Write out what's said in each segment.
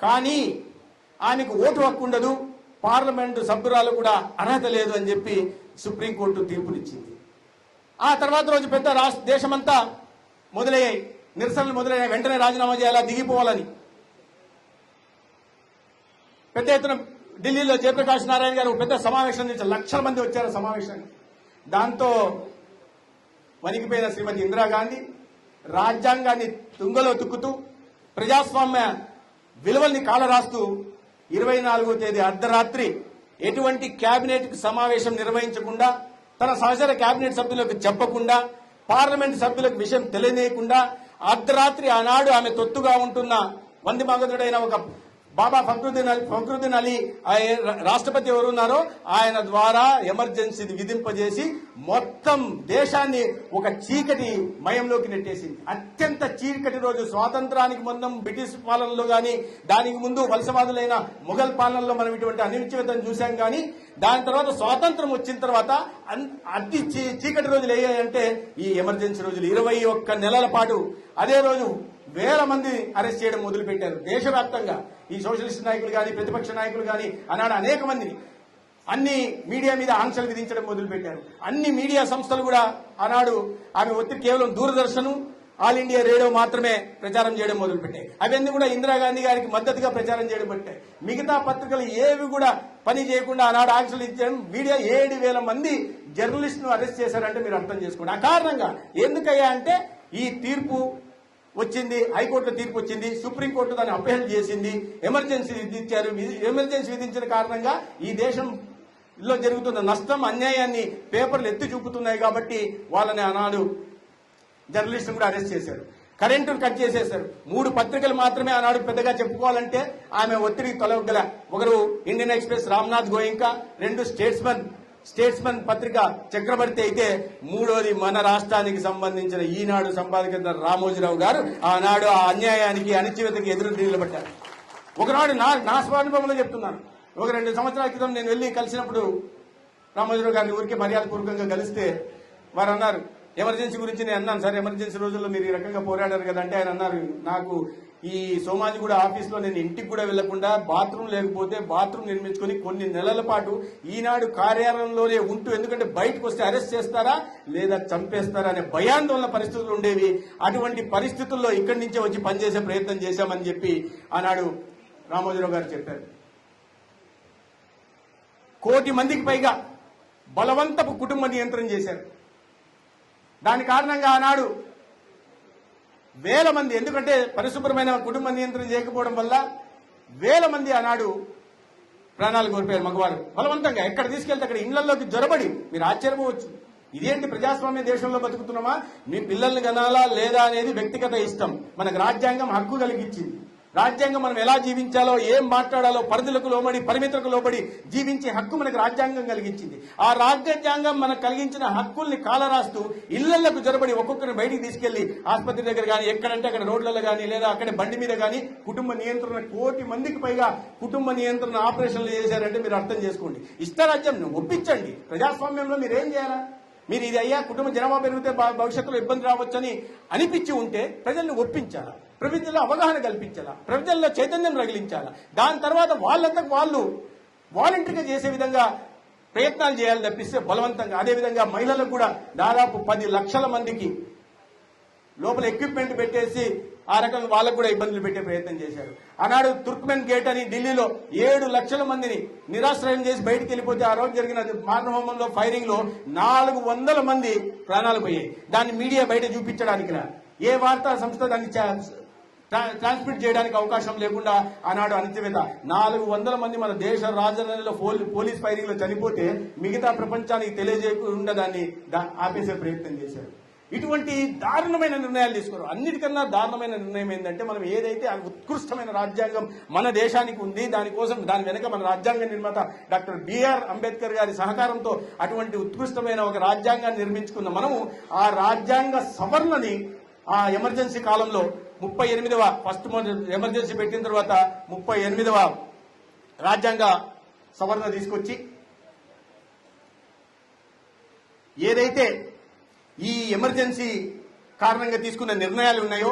కానీ ఆమెకు ఓటు హక్కు ఉండదు పార్లమెంటు సభ్యురాలు కూడా అర్హత లేదు అని చెప్పి సుప్రీంకోర్టు తీర్పునిచ్చింది. ఆ తర్వాత రోజు పెద్ద రాష్ట్ర దేశమంతా మొదలయ్యాయి. నిరసనలు మొదలయ్యాయి. వెంటనే రాజీనామా చేయాలా? దిగిపోవాలని. పెద్ద ఎత్తున ఢిల్లీలో జయప్రకాష్ నారాయణ గారు ఒక పెద్ద సమావేశం నుంచి లక్షల మంది వచ్చారు సమావేశానికి. దాంతో వణికిపోయిన శ్రీమతి ఇందిరాగాంధీ రాజ్యాంగాన్ని తుంగలో తుక్కుతూ ప్రజాస్వామ్య విలువల్ని కాలరాస్తూ ఇరవై నాలుగో తేదీ అర్ధరాత్రి ఎటువంటి కేబినెట్ సమావేశం నిర్వహించకుండా తన సహచర కేబినెట్ సభ్యులకు చెప్పకుండా పార్లమెంట్ సభ్యులకు విషయం తెలియనీయకుండా అర్ధరాత్రి ఆనాడు ఆమె తొత్తుగా ఉంటున్న వంది మగధుడైన ఒక బాబా ఫక్రుద్దీన్ అలీ ఫక్రుద్దీన్ అలీ ఆయన రాష్ట్రపతి ఎవరు ఉన్నారో ఆయన ద్వారా ఎమర్జెన్సీని విధింపజేసి మొత్తం దేశాన్ని ఒక చీకటి మయంలోకి నెట్టేసింది. అత్యంత చీకటి రోజు స్వాతంత్రానికి ముందు బ్రిటిష్ పాలనలో కానీ దానికి ముందు వలసవాదులైన మొఘల్ పాలనలో మనం ఇటువంటి అనిశ్చితను చూశాం కానీ దాని తర్వాత స్వాతంత్రం వచ్చిన తర్వాత అన్- అతి చీ- చీకటి రోజులు ఏయంటే ఈ ఎమర్జెన్సీ రోజులు ఇరవై ఒక్క నెలల పాటు. అదే రోజు వేల మంది అరెస్ట్ చేయడం మొదలుపెట్టారు. దేశవ్యాప్తంగా ఈ సోషలిస్ట్ నాయకులు కానీ ప్రతిపక్ష నాయకులు కానీ అన్నాడు అనేక మందిని అన్ని మీడియా మీద ఆంక్షలు విధించడం మొదలుపెట్టారు. అన్ని మీడియా సంస్థలు కూడా ఆనాడు ఆమె ఒత్తిడి కేవలం దూరదర్శన్ ఆల్ ఇండియా రేడియో మాత్రమే ప్రచారం చేయడం మొదలుపెట్టాయి. అవన్నీ కూడా ఇందిరాగాంధీ గారికి మద్దతుగా ప్రచారం చేయడం పెట్టాయి మిగతా పత్రికలు ఏవి కూడా పని చేయకుండా ఆనాడు ఆంక్షలు ఇచ్చారు మీడియా ఏడు వేల మంది జర్నలిస్టును అరెస్ట్ చేశారంటే మీరు అర్థం చేసుకోండి. ఆ కారణంగా ఎందుకయ్యా అంటే ఈ తీర్పు వచ్చింది హైకోర్టులో తీర్పు వచ్చింది సుప్రీంకోర్టు దాన్ని అప్పీల్ చేసింది ఎమర్జెన్సీ విధించారు ఎమర్జెన్సీ విధించిన కారణంగా ఈ దేశంలో జరుగుతున్న నష్టం అన్యాయాన్ని పేపర్లు ఎత్తి చూపుతున్నాయి కాబట్టి వాళ్ళని ఆనాడు జర్నలిస్టులు కూడా అరెస్ట్ చేశారు. కరెంటును కట్ చేసేశారు. మూడు పత్రికలు మాత్రమే ఆనాడు పెద్దగా చెప్పుకోవాలంటే ఆమె ఒత్తిడి తొలగల ఒకరు ఇండియన్ ఎక్స్ప్రెస్ రామ్నాథ్ గోయింకా రెండు స్టేట్స్మన్ స్టేట్స్మన్ పత్రిక చక్రవర్తి అయితే మూడోది మన రాష్ట్రానికి సంబంధించిన ఈనాడు సంపాదక రామోజీరావు గారు. ఆనాడు ఆ అన్యాయానికి అణిచివేతకి ఎదురు నిలబడ్డారు ఒకనాడు నా నా స్వానుభవంలో చెప్తున్నాను. ఒక రెండు సంవత్సరాల క్రితం నేను వెళ్ళి కలిసినప్పుడు రామోజీరావు గారిని ఊరికే మర్యాదపూర్వకంగా కలిస్తే వారు అన్నారు ఎమర్జెన్సీ గురించి నేను అన్నాను సార్. ఎమర్జెన్సీ రోజుల్లో మీరు ఈ రకంగా పోరాడారు కదా అంటే ఆయన అన్నారు నాకు ఈ సోమాజిగూడ ఆఫీస్లో నేను ఇంటికి కూడా వెళ్ళకుండా బాత్రూమ్ లేకపోతే బాత్రూమ్ నిర్మించుకొని కొన్ని నెలల పాటు ఈనాడు కార్యాలయంలోనే ఉంటూ ఎందుకంటే బయటకు వస్తే అరెస్ట్ చేస్తారా లేదా చంపేస్తారా అనే భయాందోళన పరిస్థితులు ఉండేవి. అటువంటి పరిస్థితుల్లో ఇక్కడి నుంచే వచ్చి పనిచేసే ప్రయత్నం చేశామని చెప్పి ఆనాడు రామోజీరావు గారు చెప్పారు. కోటి మందికి పైగా బలవంతపు కుటుంబ నియంత్రణ చేశారు. దాని కారణంగా ఆనాడు వేల మంది. ఎందుకంటే పరిశుభ్రమైన కుటుంబ నియంత్రణ చేయకపోవడం వల్ల వేల మంది ఆనాడు ప్రాణాలు కోల్పోయారు మగవారు బలవంతంగా ఎక్కడ తీసుకెళ్తే అక్కడ ఇళ్ళలోకి జొరబడి మీరు ఆశ్చర్యపోవచ్చు. ఇదేంటి ప్రజాస్వామ్య దేశంలో బతుకుతున్నామా? మీ పిల్లల్ని కనాలా లేదా అనేది వ్యక్తిగత ఇష్టం. మనకు రాజ్యాంగం హక్కు కలిగించింది రాజ్యాంగం మనం ఎలా జీవించాలో ఏం మాట్లాడాలో పరిధులకు లోబడి పరిమితులకు లోబడి జీవించే హక్కు మనకు రాజ్యాంగం కలిగించింది. ఆ రాజ్యాంగం మనకు కలిగించిన హక్కుల్ని కాలరాస్తూ ఇళ్ళకు జరబడి ఒక్కొక్కరిని బయటికి తీసుకెళ్ళి ఆసుపత్రి దగ్గర కానీ ఎక్కడంటే అక్కడ రోడ్లలో కానీ లేదా అక్కడే బండి మీద కానీ కుటుంబ నియంత్రణ కోటి మందికి పైగా కుటుంబ నియంత్రణ ఆపరేషన్లు చేశారంటే మీరు అర్థం చేసుకోండి. ఇష్టరాజ్యం ఒప్పించండి. ప్రజాస్వామ్యంలో మీరు ఏం చేయాలా? మీరు ఇది అయ్యా కుటుంబ జనాభా పెరిగితే భవిష్యత్తులో ఇబ్బంది రావచ్చని అనిపించి ఉంటే ప్రజల్ని ఒప్పించాలా? ప్రజల్లో అవగాహన కల్పించాలా? ప్రజల్లో చైతన్యం రగిలించాలా? దాని తర్వాత వాళ్ళంతకు వాళ్ళు వాలంటరీగా చేసే విధంగా ప్రయత్నాలు చేయాలి తప్పిస్తే బలవంతంగా. అదేవిధంగా మహిళలకు కూడా దాదాపు పది లక్షల మందికి లోపల ఎక్విప్మెంట్ పెట్టేసి ఆ రకంగా వాళ్ళకు కూడా ఇబ్బందులు పెట్టే ప్రయత్నం చేశారు. ఆనాడు తుర్క్మెన్ గేట్ అని ఢిల్లీలో ఏడు లక్షల మందిని నిరాశ్రయం చేసి బయటికి వెళ్ళిపోతే ఆ రోజు జరిగిన మారణహోమంలో ఫైరింగ్లో నాలుగు వందల మంది ప్రాణాలు పోయాయి. దాన్ని మీడియా బయట చూపించడానికి రా. ఏ వార్తా సంస్థ దాన్ని చా- ట్రాన్స్మిట్ చేయడానికి అవకాశం లేకుండా ఆనాడు అణచివేత. నాలుగు వందల మంది మన దేశ రాజధానిలో పోల్- పోలీస్ ఫైరింగ్లో చనిపోతే మిగతా ప్రపంచానికి తెలియజేయకుండా దాన్ని దా- ఆపేసే ప్రయత్నం చేశారు. ఇటువంటి దారుణమైన నిర్ణయాలు తీసుకోరు. అన్నిటికన్నా దారుణమైన నిర్ణయం ఏంటంటే మనం ఏదైతే ఆ ఉత్కృష్టమైన రాజ్యాంగం మన దేశానికి ఉంది దానికోసం దాని వెనుక మన రాజ్యాంగ నిర్మాత డాక్టర్ బిఆర్ అంబేద్కర్ గారి సహకారంతో అటువంటి ఉత్కృష్టమైన ఒక రాజ్యాంగాన్ని నిర్మించుకున్న మనము ఆ రాజ్యాంగ సవరణని ఆ ఎమర్జెన్సీ కాలంలో ముప్పై ఎనిమిదవ ఫస్ట్ ఎమర్జెన్సీ పెట్టిన తర్వాత ముప్పై ఎనిమిదవ రాజ్యాంగ సవరణ తీసుకొచ్చి ఏదైతే ఈ ఎమర్జెన్సీ కారణంగా తీసుకున్న నిర్ణయాలు ఉన్నాయో?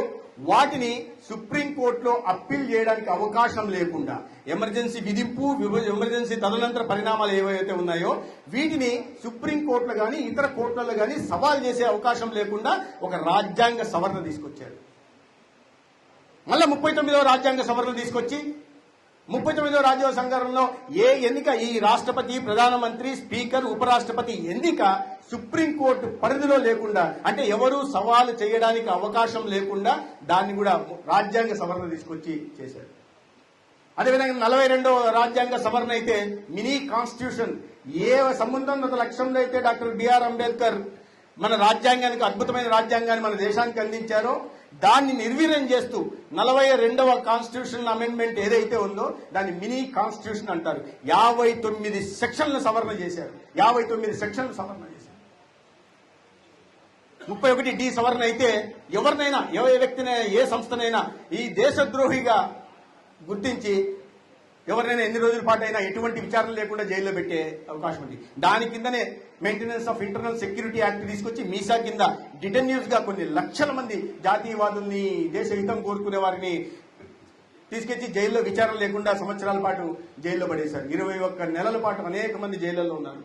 వాటిని సుప్రీంకోర్టులో అప్పీల్ చేయడానికి అవకాశం లేకుండా ఎమర్జెన్సీ విధింపు ఎమర్జెన్సీ తదనంతర పరిణామాలు ఏవైతే ఉన్నాయో వీటిని సుప్రీంకోర్టులో కానీ ఇతర కోర్టులలో కానీ సవాల్ చేసే అవకాశం లేకుండా ఒక రాజ్యాంగ సవరణ తీసుకొచ్చారు. మళ్ళీ ముప్పై తొమ్మిదవ రాజ్యాంగ సవరణ తీసుకొచ్చి ముప్పై తొమ్మిదవ రాజ్యాంగ సంఘటనలో ఏ ఎన్నిక ఈ రాష్ట్రపతి ప్రధానమంత్రి స్పీకర్ ఉపరాష్ట్రపతి ఎన్నిక సుప్రీంకోర్టు పరిధిలో లేకుండా అంటే ఎవరు సవాలు చేయడానికి అవకాశం లేకుండా దాన్ని కూడా రాజ్యాంగ సవరణ తీసుకొచ్చి చేశారు. అదేవిధంగా నలభై రెండవ రాజ్యాంగ సవరణ అయితే మినీ కాన్స్టిట్యూషన్ ఏ సంబంధం లక్ష్యంలో అయితే డాక్టర్ బిఆర్ అంబేద్కర్ మన రాజ్యాంగానికి అద్భుతమైన రాజ్యాంగాన్ని మన దేశానికి అందించారో దాన్ని నిర్వీర్యం చేస్తూ నలభై రెండవ కాన్స్టిట్యూషన్ అమెండ్మెంట్ ఏదైతే ఉందో దాన్ని మినీ కాన్స్టిట్యూషన్ అంటారు. యాభై తొమ్మిది సెక్షన్లు సవరణ చేశారు. యాభై తొమ్మిది సెక్షన్లు సవరణ చేశారు. ముప్పై ఒకటి డి సవరణ అయితే ఎవరినైనా ఏ వ్యక్తినైనా ఏ సంస్థనైనా ఈ దేశద్రోహిగా గుర్తించి ఎవరినైనా ఎన్ని రోజుల పాటు అయినా ఎటువంటి విచారణ లేకుండా జైల్లో పెట్టే అవకాశం ఉంది. దాని కిందనే maintenance of internal security act తీసుకొచ్చి మీసా కింద డిటెన్యూస్గా కొన్ని లక్షల మంది జాతీయవాదుల్ని దేశ హితం కోరుకునే వారిని తీసుకొచ్చి జైల్లో విచారణ లేకుండా సంవత్సరాల పాటు జైల్లో పడేశారు. ఇరవై ఒక్క నెలల పాటు అనేక మంది జైళ్ళలో ఉన్నారు.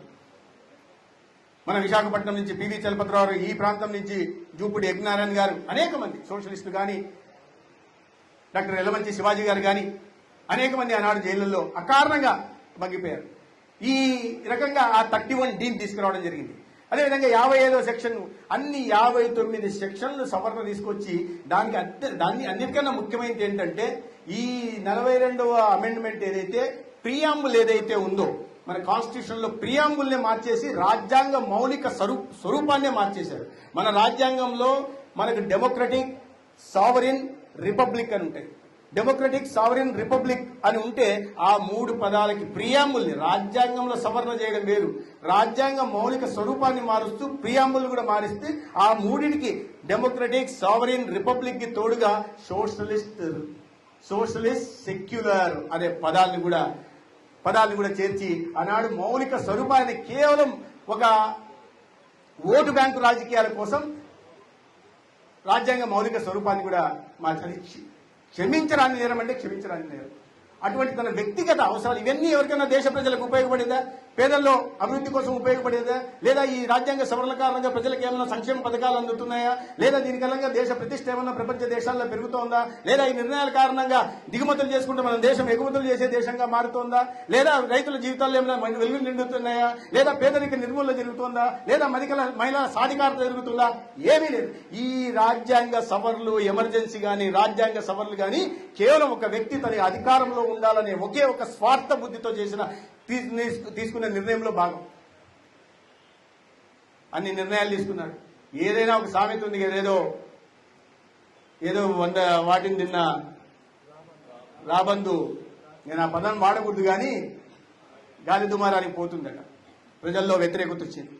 మన విశాఖపట్నం నుంచి పివి చలపతిరావు ఈ ప్రాంతం నుంచి జూపుడి యజ్ఞనారాయణ గారు అనేక మంది సోషలిస్టులు కానీ డాక్టర్ ఎల్లమంచి శివాజీ గారు కానీ అనేక మంది ఆనాడు జైళ్ళల్లో అకారణంగా మగ్గిపోయారు. ఈ రకంగా ఆ థర్టీ వన్ డీన్ తీసుకురావడం జరిగింది. అదేవిధంగా యాభై ఐదో సెక్షన్ అన్ని యాభై తొమ్మిది సెక్షన్లు సవరణ తీసుకొచ్చి దానికి దాన్ని అన్నిటికన్నా ముఖ్యమైనది ఏంటంటే ఈ నలభై రెండవ అమెండ్మెంట్ ఏదైతే ప్రియాంబుల్ ఏదైతే ఉందో మన కాన్స్టిట్యూషన్లో ప్రియాంబుల్నే మార్చేసి రాజ్యాంగ మౌలిక స్వరూ- స్వరూపాన్నే మార్చేశారు. మన రాజ్యాంగంలో మనకు డెమోక్రటిక్ సావరిన్ రిపబ్లిక్ అని ఉంటాయి. డెమోక్రటిక్ సావరిన్ రిపబ్లిక్ అని ఉంటే ఆ మూడు పదాలకి ప్రియాంబుల్ని రాజ్యాంగంలో సవరణ చేయడం వేరు. రాజ్యాంగ మౌలిక స్వరూపాన్ని మారుస్తూ ప్రియాంబుల్ కూడా మారిస్తే ఆ మూడింటికి డెమోక్రటిక్ సావరిన్ రిపబ్లిక్కి తోడుగా సోషలిస్ట్ సోషలిస్ట్ సెక్యులర్ అనే పదాలను కూడా పదాలను కూడా చేర్చి ఆనాడు మౌలిక స్వరూపాన్ని కేవలం ఒక ఓటు బ్యాంకు రాజకీయాల కోసం రాజ్యాంగ మౌలిక స్వరూపాన్ని కూడా మార్చాలి క్షమించరాని నేరం అంటే క్షమించరాని నేరం. అటువంటి తన వ్యక్తిగత అవసరాలు ఇవన్నీ ఎవరికైనా దేశ ప్రజలకు ఉపయోగపడేదా? పేదల్లో అభివృద్ధి కోసం ఉపయోగపడేదా? లేదా ఈ రాజ్యాంగ సవరణ కారణంగా ప్రజలకు ఏమైనా సంక్షేమ పథకాలు అందుతున్నాయా? లేదా దీని కారణంగా దేశ ప్రతిష్ట ఏమైనా ప్రపంచ దేశాల్లో పెరుగుతోందా? లేదా ఈ నిర్ణయాల కారణంగా దిగుమతులు చేసుకుంటే మన దేశం ఎగుమతులు చేసే దేశంగా మారుతోందా? లేదా రైతుల జీవితాల్లో ఏమైనా వెలుగులు నిండుతున్నాయా? లేదా పేదరిక నిర్మూలన జరుగుతుందా? లేదా మరికల మహిళల సాధికారత జరుగుతుందా? ఏమీ లేదు. ఈ రాజ్యాంగ సవరణలు ఎమర్జెన్సీ కానీ రాజ్యాంగ సవరణలు కానీ కేవలం ఒక వ్యక్తి తన అధికారంలో ఉండాలనే ఒకే ఒక స్వార్థ బుద్ధితో చేసిన తీసుకునే నిర్ణయంలో భాగం. అన్ని నిర్ణయాలు తీసుకున్నాడు. ఏదైనా ఒక సామెత ఉంది కదా ఏదో ఏదో వంద వాటిని తిన్న రాబందు. నేను ఆ పదం వాడకూడదు కానీ గాలి దుమారానికి పోతుందట. ప్రజల్లో వ్యతిరేకత వచ్చింది.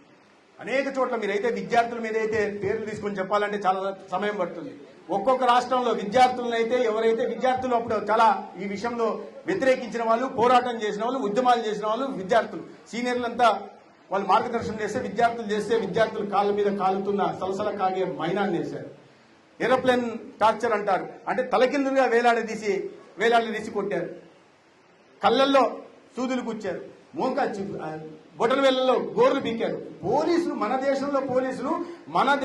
అనేక చోట్ల మీరైతే విద్యార్థుల మీద అయితే పేర్లు తీసుకొని చెప్పాలంటే చాలా సమయం పడుతుంది. ఒక్కొక్క రాష్ట్రంలో విద్యార్థులను అయితే ఎవరైతే విద్యార్థులు అప్పుడు చాలా ఈ విషయంలో వ్యతిరేకించిన వాళ్ళు పోరాటం చేసిన వాళ్ళు ఉద్యమాలు చేసిన వాళ్ళు విద్యార్థులు. సీనియర్లంతా వాళ్ళు మార్గదర్శనం చేస్తే విద్యార్థులు చేస్తే విద్యార్థులు కాళ్ళ మీద కాలుతున్న సలసల కాగే మైనాన్ని వేశారు ఏరోప్లేన్ టార్చర్ అంటారు. అంటే తలకిందులుగా వేలాడదీసి వేలాడదీసి కొట్టారు. కళ్ళల్లో సూదులు కూర్చారు మోక బొటన వేళ్ళలో గోర్లు పీకారు. పోలీసులు మన దేశంలో పోలీసులు మన